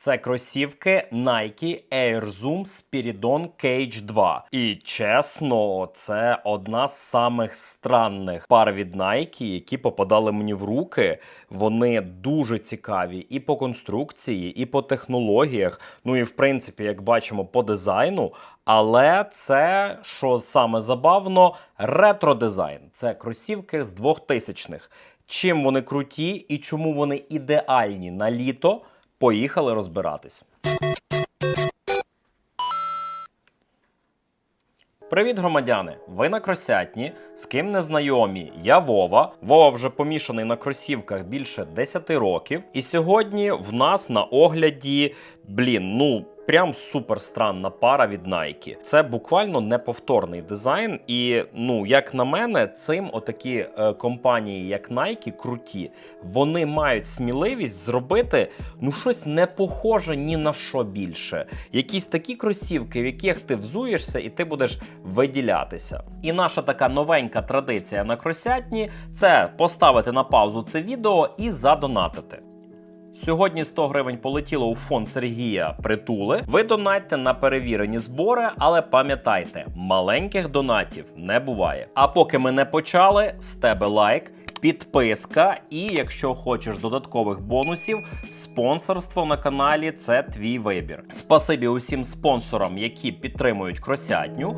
Це кросівки Nike Air Zoom Spiridon Cage 2. І чесно, це одна з самих странних пар від Nike, які попадали мені в руки. Вони дуже цікаві і по конструкції, і по технологіях. Ну і в принципі, як бачимо, по дизайну. Але це, що саме забавно, ретро-дизайн. Це кросівки з 2000-х. Чим вони круті і чому вони ідеальні на літо? Поїхали розбиратись. Привіт, громадяни! Ви на кросятні. З ким не знайомі? Я Вова. Вова вже помішаний на кросівках більше 10 років. І сьогодні в нас на огляді, блін, ну. Прям супер странна пара від Nike. Це буквально неповторний дизайн. І ну, як на мене, цим отакі е, компанії, як Nike, круті. Вони мають сміливість зробити ну щось не похоже ні на що більше. Якісь такі кросівки, в яких ти взуєшся, і ти будеш виділятися. І наша така новенька традиція на кросятні це поставити на паузу це відео і задонатити. Сьогодні 100 гривень полетіло у фонд Сергія Притули. Ви донатьте на перевірені збори, але пам'ятайте, маленьких донатів не буває. А поки ми не почали, з тебе лайк. Підписка, і якщо хочеш додаткових бонусів, спонсорство на каналі це твій вибір. Спасибі усім спонсорам, які підтримують кросятню.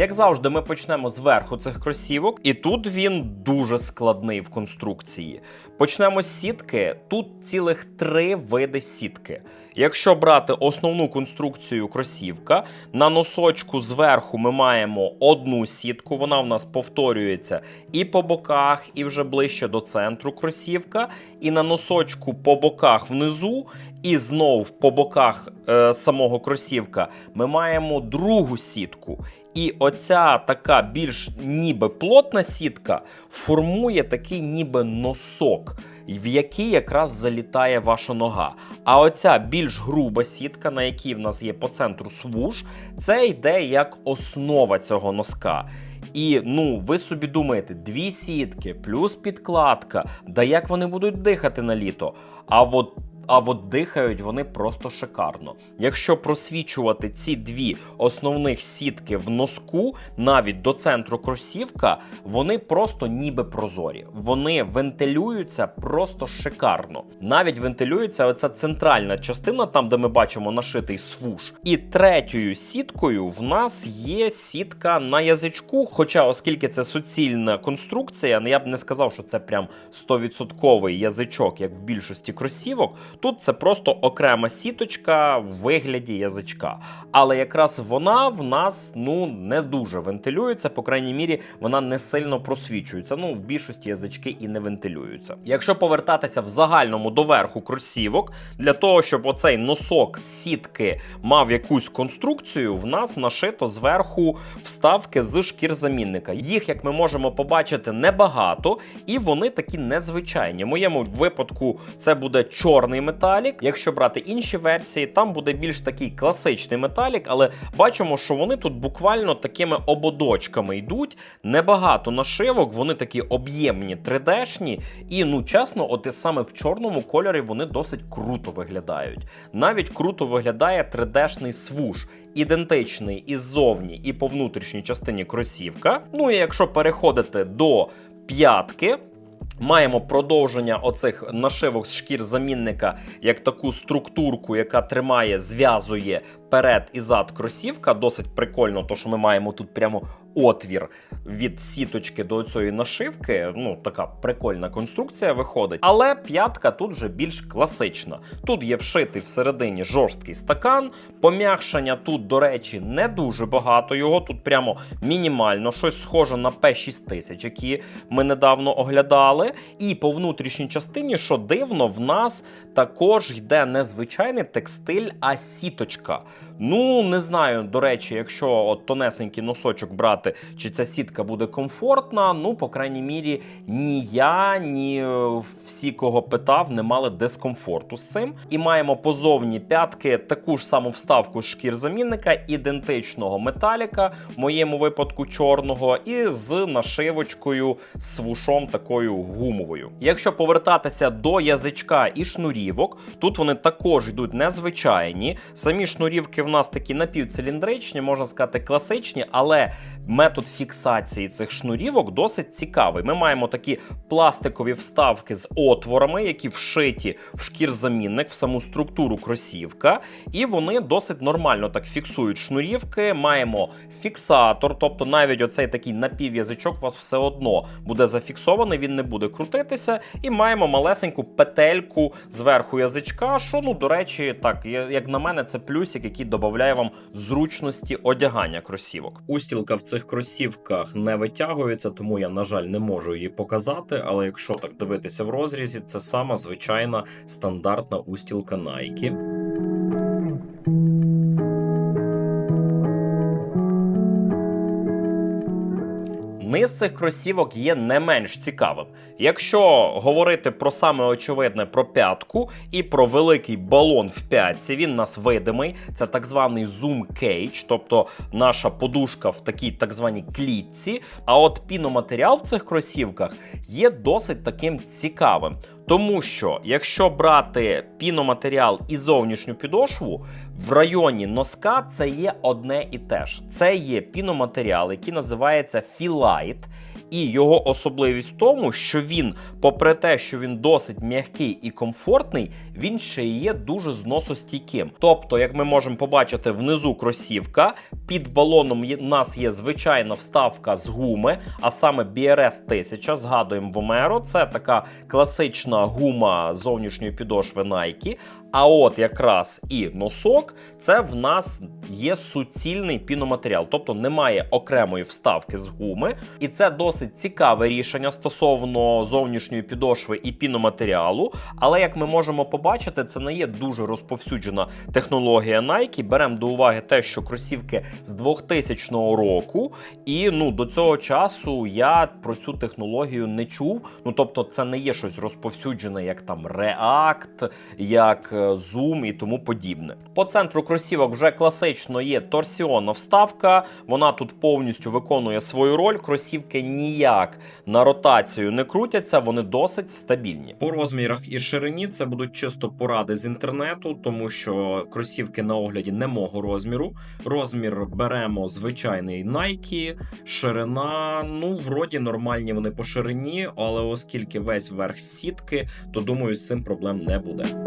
Як завжди, ми почнемо зверху цих кросівок, і тут він дуже складний в конструкції. Почнемо з сітки. Тут цілих три види сітки. Якщо брати основну конструкцію кросівка, на носочку зверху ми маємо одну сітку, вона в нас повторюється і по боках, і вже ближче до центру кросівка, і на носочку по боках внизу, і знов по боках е, самого кросівка ми маємо другу сітку. І оця така більш ніби плотна сітка формує такий ніби носок, в який якраз залітає ваша нога. А оця більш груба сітка, на якій в нас є по центру свуш, це йде як основа цього носка. І ну, ви собі думаєте, дві сітки плюс підкладка, да як вони будуть дихати на літо? А от а от дихають вони просто шикарно. Якщо просвічувати ці дві основних сітки в носку, навіть до центру кросівка, вони просто ніби прозорі. Вони вентилюються просто шикарно. Навіть вентилюється оця центральна частина, там де ми бачимо нашитий свуш. І третьою сіткою в нас є сітка на язичку. Хоча, оскільки це суцільна конструкція, я б не сказав, що це прям 100% язичок, як в більшості кросівок. Тут це просто окрема сіточка в вигляді язичка. Але якраз вона в нас ну не дуже вентилюється, по крайній мірі, вона не сильно просвічується. Ну, в більшості язички і не вентилюються. Якщо повертатися в загальному до верху кросівок, для того, щоб оцей носок сітки мав якусь конструкцію, в нас нашито зверху вставки з шкірзамінника. Їх, як ми можемо побачити, небагато, і вони такі незвичайні. В моєму випадку це буде чорний металік. Якщо брати інші версії, там буде більш такий класичний металік, але бачимо, що вони тут буквально такими ободочками йдуть. Небагато нашивок, вони такі об'ємні, 3D-шні. І ну чесно, от саме в чорному кольорі вони досить круто виглядають. Навіть круто виглядає 3D-шний свуш. Ідентичний і ззовні, і по внутрішній частині кросівка. Ну і якщо переходити до п'ятки, Маємо продовження оцих нашивок з шкір замінника як таку структурку, яка тримає, зв'язує перед і зад кросівка. Досить прикольно, то що ми маємо тут прямо отвір від сіточки до цієї нашивки. Ну, така прикольна конструкція виходить. Але п'ятка тут вже більш класична. Тут є вшитий всередині жорсткий стакан. Пом'якшення тут, до речі, не дуже багато. Його тут прямо мінімально, щось схоже на P6000, які ми недавно оглядали. І по внутрішній частині, що дивно, в нас також йде не звичайний текстиль, а сіточка. Ну, не знаю, до речі, якщо от тонесенький носочок брати, чи ця сітка буде комфортна. Ну, по крайній мірі, ні я, ні е, всі, кого питав, не мали дискомфорту з цим. І маємо позовні п'ятки таку ж саму вставку шкір замінника, ідентичного металіка, в моєму випадку чорного, і з нашивочкою з вушом такою гумовою. Якщо повертатися до язичка і шнурівок, тут вони також йдуть незвичайні. Самі шнурівки в нас такі напівциліндричні, можна сказати, класичні, але метод фіксації цих шнурівок досить цікавий. Ми маємо такі пластикові вставки з отворами, які вшиті в шкірзамінник, в саму структуру кросівка, і вони досить нормально так фіксують шнурівки. Маємо фіксатор, тобто навіть оцей такий напів'язичок у вас все одно буде зафіксований, він не буде крутитися. І маємо малесеньку петельку зверху язичка. Що, ну, до речі, так, як на мене, це плюсик, який додає вам зручності одягання кросівок. Устілка в цих кросівках не витягується, тому я, на жаль, не можу її показати. Але якщо так дивитися в розрізі, це сама звичайна стандартна устілка Nike. Низ цих кросівок є не менш цікавим. Якщо говорити про саме очевидне про п'ятку і про великий балон в п'ятці, він у нас видимий. Це так званий zoom cage, тобто наша подушка в такій так званій клітці. А от піноматеріал в цих кросівках є досить таким цікавим. Тому що якщо брати піноматеріал і зовнішню підошву, в районі носка це є одне і те ж. Це є піноматеріал, який називається філайт. І його особливість в тому, що він, попри те, що він досить м'який і комфортний, він ще є дуже зносостійким. Тобто, як ми можемо побачити внизу кросівка, під балоном у нас є звичайна вставка з гуми, а саме BRS 1000, згадуємо Vomero. Це така класична гума зовнішньої підошви Nike. А от якраз і носок, це в нас є суцільний піноматеріал, тобто немає окремої вставки з гуми. І це досить цікаве рішення стосовно зовнішньої підошви і піноматеріалу. Але як ми можемо побачити, це не є дуже розповсюджена технологія Nike. Беремо до уваги те, що кросівки з 2000 року, і ну до цього часу я про цю технологію не чув. Ну тобто, це не є щось розповсюджене, як там React, як е, Zoom і тому подібне. По центру кросівок вже класично є торсіонна вставка. Вона тут повністю виконує свою роль. Кросівки ніяк на ротацію не крутяться, вони досить стабільні. По розмірах і ширині це будуть чисто поради з інтернету, тому що кросівки на огляді не мого розміру. Розмір беремо звичайний Nike, ширина. Ну, вроді нормальні вони по ширині, але оскільки весь верх сітки, то думаю, з цим проблем не буде.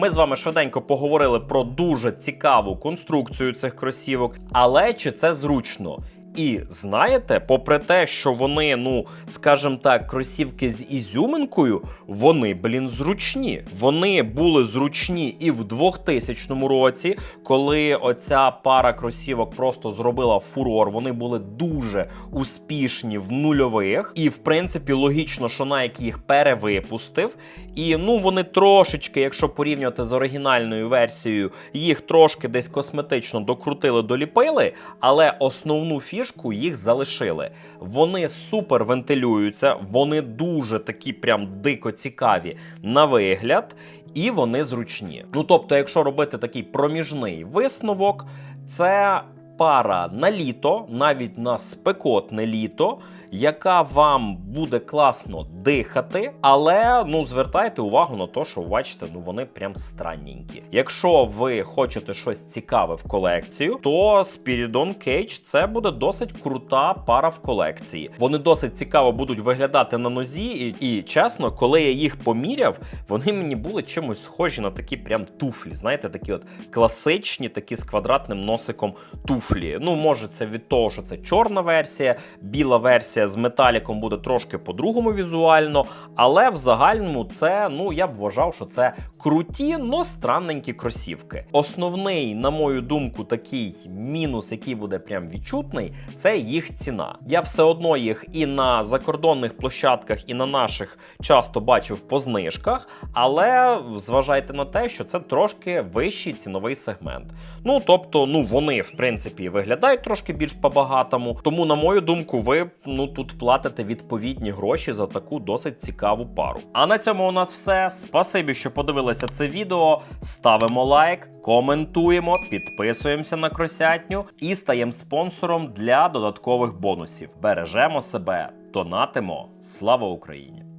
Ми з вами швиденько поговорили про дуже цікаву конструкцію цих кросівок, але чи це зручно? І знаєте, попри те, що вони, ну скажімо так, кросівки з ізюминкою, вони, блін, зручні. Вони були зручні і в 2000 році, коли оця пара кросівок просто зробила фурор. Вони були дуже успішні в нульових. І в принципі логічно, що Nike їх перевипустив. І ну вони трошечки, якщо порівнювати з оригінальною версією, їх трошки десь косметично докрутили, доліпили, але основну фішку їх залишили. Вони супер вентилюються, вони дуже такі прям дико цікаві на вигляд, і вони зручні. Ну тобто, якщо робити такий проміжний висновок, це пара на літо, навіть на спекотне літо, яка вам буде класно дихати, але ну звертайте увагу на те, що бачите, ну вони прям странненькі. Якщо ви хочете щось цікаве в колекцію, то Spiridon Cage це буде досить крута пара в колекції. Вони досить цікаво будуть виглядати на нозі, і, і чесно, коли я їх поміряв, вони мені були чимось схожі на такі прям туфлі. Знаєте, такі от класичні, такі з квадратним носиком туфлі. Ну, може, це від того, що це чорна версія, біла версія з металіком буде трошки по-другому візуально, але в загальному це, ну я б вважав, що це круті, но странненькі кросівки. Основний, на мою думку, такий мінус, який буде прям відчутний, це їх ціна. Я все одно їх і на закордонних площадках, і на наших часто бачив по знижках, але зважайте на те, що це трошки вищий ціновий сегмент. Ну тобто, ну вони в принципі виглядають трошки більш по-багатому. Тому, на мою думку, ви ну тут платите відповідні гроші за таку досить цікаву пару. А на цьому у нас все. Спасибі, що подивилися це відео. Ставимо лайк, коментуємо, підписуємося на кросятню і стаємо спонсором для додаткових бонусів. Бережемо себе, донатимо. Слава Україні!